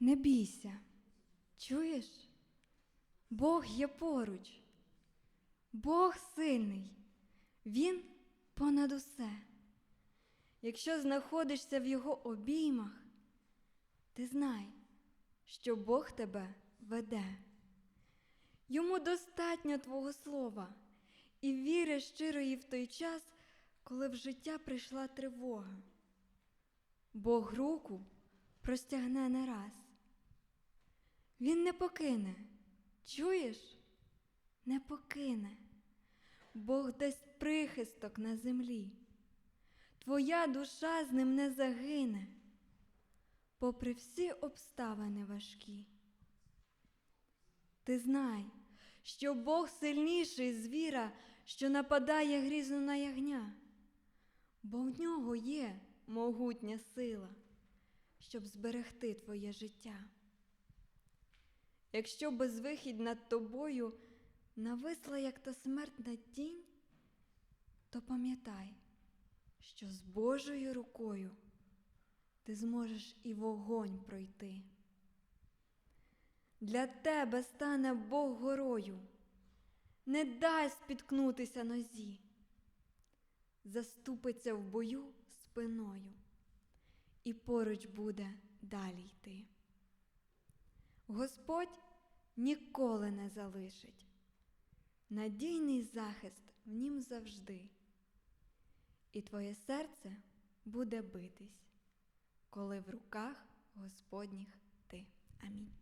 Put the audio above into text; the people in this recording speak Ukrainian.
Не бійся, чуєш? Бог є поруч. Бог сильний, Він понад усе. Якщо знаходишся в Його обіймах, ти знай, що Бог тебе веде. Йому достатньо Твого слова і віри щирої в той час, коли в життя прийшла тривога. Бог руку простягне не раз. Він не покине, чуєш? Не покине. Бог дасть прихисток на землі. Твоя душа з ним не загине, попри всі обставини важкі. Ти знай, що Бог сильніший звіра, що нападає грізно на ягня, бо в нього є могутня сила, щоб зберегти твоє життя. Якщо безвихідь над тобою нависла, як та смертна тінь, то пам'ятай, що з Божою рукою ти зможеш і вогонь пройти. Для тебе стане Бог горою, не дай спіткнутися нозі, заступиться в бою спиною і поруч буде далі йти. Господь ніколи не залишить, надійний захист в нім завжди, і твоє серце буде битись, коли в руках Господніх ти. Амінь.